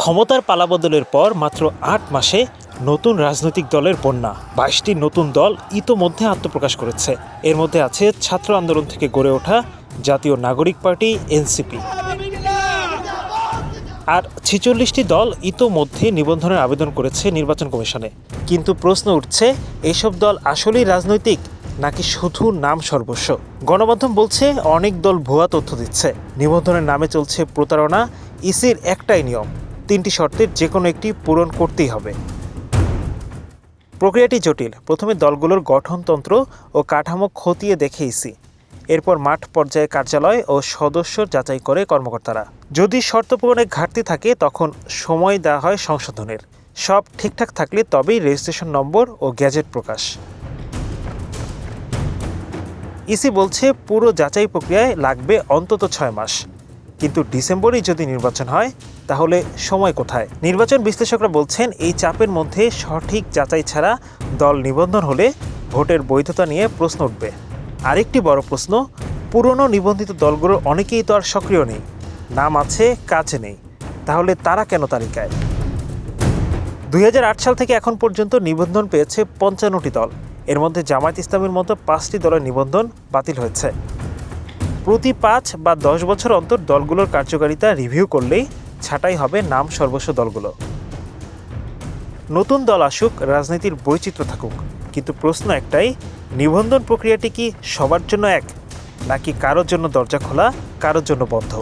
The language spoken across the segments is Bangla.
ক্ষমতার পালাবদলের পর মাত্র আট মাসে নতুন রাজনৈতিক দলের বন্যা। বাইশটি নতুন দল ইতোমধ্যে আত্মপ্রকাশ করেছে। এর মধ্যে আছে ছাত্র আন্দোলন থেকে গড়ে ওঠা জাতীয় নাগরিক পার্টি, এনসিপি। আর ছেচল্লিশটি দল ইতোমধ্যে নিবন্ধনের আবেদন করেছে নির্বাচন কমিশনে। কিন্তু প্রশ্ন উঠছে, এসব দল আসলেই রাজনৈতিক নাকি শুধু নাম সর্বস্ব? গণমাধ্যম বলছে, অনেক দল ভুয়া তথ্য দিচ্ছে। নিবন্ধনের নামে চলছে প্রতারণা, ইসির একটাই নিয়ম তিনটি শর্তের যে কোনো একটি পূরণ করতেই হবে। প্রক্রিয়াটি জটিল। প্রথমে দলগুলোর গঠনতন্ত্র ও কাঠামো খতিয়ে দেখে ইসি এরপর মাঠ পর্যায়ে কার্যালয় ও সদস্য যাচাই করে কর্মকর্তারা। যদি শর্ত পূরণে ঘাটতি থাকে, তখন সময় দেওয়া হয় সংশোধনের। সব ঠিকঠাক থাকলে তবেই রেজিস্ট্রেশন নম্বর ও গ্যাজেট প্রকাশ। ইসি বলছে, পুরো যাচাই প্রক্রিয়ায় লাগবে অন্তত ছয় মাস। কিন্তু ডিসেম্বরেই যদি নির্বাচন হয়, তাহলে সময় কোথায়? নির্বাচন বিশ্লেষকরা বলছেন, এই চাপের মধ্যে সঠিক যাচাই ছাড়া দল নিবন্ধন হলে ভোটের বৈধতা নিয়ে প্রশ্ন উঠবে। আরেকটি বড় প্রশ্ন, পুরনো নিবন্ধিত দলগুলোর অনেকেই তো আর সক্রিয় নেই। নাম আছে কাজ নেই। তাহলে তারা কেন তালিকায়? দুই হাজার আট সাল থেকে এখন পর্যন্ত নিবন্ধন পেয়েছে পঞ্চান্নটি দল। এর মধ্যে জামায়াত ইসলামের মতো পাঁচটি দলের নিবন্ধন বাতিল হয়েছে। প্রতি পাঁচ বা দশ বছর অন্তর দলগুলোর কার্যকারিতা রিভিউ করলেই ছাঁটাই হবে নাম সর্বস্ব দলগুলো। নতুন দল আসুক, রাজনীতির বৈচিত্র্য থাকুক, কিন্তু প্রশ্ন একটাই, নিবন্ধন প্রক্রিয়াটি কি সবার জন্য এক, নাকি কারোর জন্য দরজা খোলা, কারোর জন্য বন্ধ?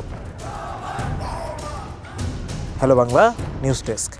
Hello Bangla, news desk.